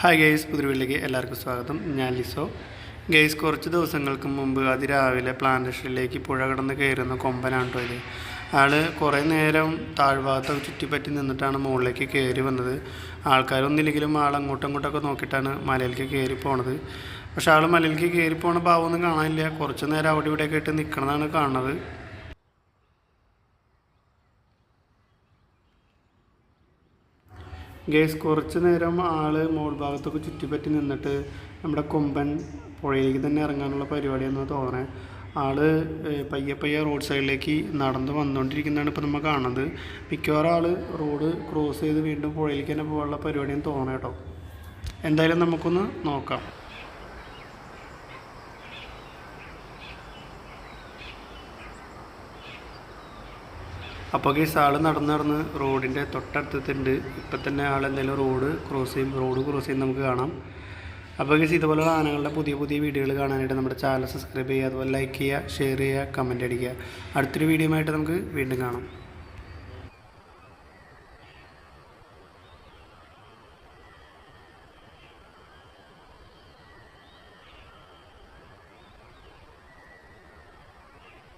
Hi guys പുതിരുവിലേക്ക് എല്ലാവർക്കും സ്വാഗതം. ഞാൻ ലിസോ. ഗെയ്സ് കുറച്ച് ദിവസങ്ങൾക്ക് മുമ്പ് അതിരാവിലെ പ്ലാന്റേഷനിലേക്ക് പുഴ കടന്ന് കയറുന്ന കൊമ്പനാണ് കേട്ടോ ഇത്. ആൾ കുറേ നേരം താഴ്ഭാഗത്തൊക്കെ ചുറ്റിപ്പറ്റി നിന്നിട്ടാണ് മുകളിലേക്ക് കയറി വന്നത്. ആൾക്കാരൊന്നുമില്ലെങ്കിലും ആൾ അങ്ങോട്ടും ഇങ്ങോട്ടൊക്കെ നോക്കിയിട്ടാണ് മലയിലേക്ക് കയറി പോണത്. പക്ഷേ ആൾ മലയിലേക്ക് കയറി പോണ ഭാവമൊന്നും കാണാനില്ല. കുറച്ച് നേരം അവിടെ ഇവിടെയൊക്കെ ആയിട്ട് നിൽക്കണതാണ് കാണുന്നത്. ഗേസ് കുറച്ച് നേരം ആൾ മോൾ ഭാഗത്തൊക്കെ ചുറ്റിപ്പറ്റി നിന്നിട്ട് നമ്മുടെ കൊമ്പൻ പുഴയിലേക്ക് തന്നെ ഇറങ്ങാനുള്ള പരിപാടിയെന്ന് തോന്നണേ. ആൾ പയ്യെ പയ്യെ റോഡ് സൈഡിലേക്ക് നടന്ന് വന്നുകൊണ്ടിരിക്കുന്നതാണ് ഇപ്പോൾ നമ്മൾ കാണുന്നത്. മിക്കവാറും ആൾ റോഡ് ക്രോസ് ചെയ്ത് വീണ്ടും പുഴയിലേക്ക് തന്നെ പോകാനുള്ള പരിപാടിയെന്ന് തോന്നണം കേട്ടോ. എന്തായാലും നമുക്കൊന്ന് നോക്കാം. അപ്പോൾ കേസ് ആൾ നടന്ന് നടന്ന് റോഡിന്റെ തൊട്ടടുത്തുണ്ട് ഇപ്പം തന്നെ ആൾ എന്തായാലും റോഡ് ക്രോസ് ചെയ്യും. റോഡ് ക്രോസ് ചെയ്യും നമുക്ക് കാണാം. അപ്പോൾ കേസ് ഇതുപോലുള്ള ആനകളുടെ പുതിയ പുതിയ വീഡിയോകൾ കാണാനായിട്ട് നമ്മുടെ ചാനൽ സബ്സ്ക്രൈബ് ചെയ്യുക അതുപോലെ ലൈക്ക് ചെയ്യുക ഷെയർ ചെയ്യുക കമന്റ് അടിക്കുക. അടുത്തൊരു വീഡിയോ ആയിട്ട് നമുക്ക് വീണ്ടും കാണാം.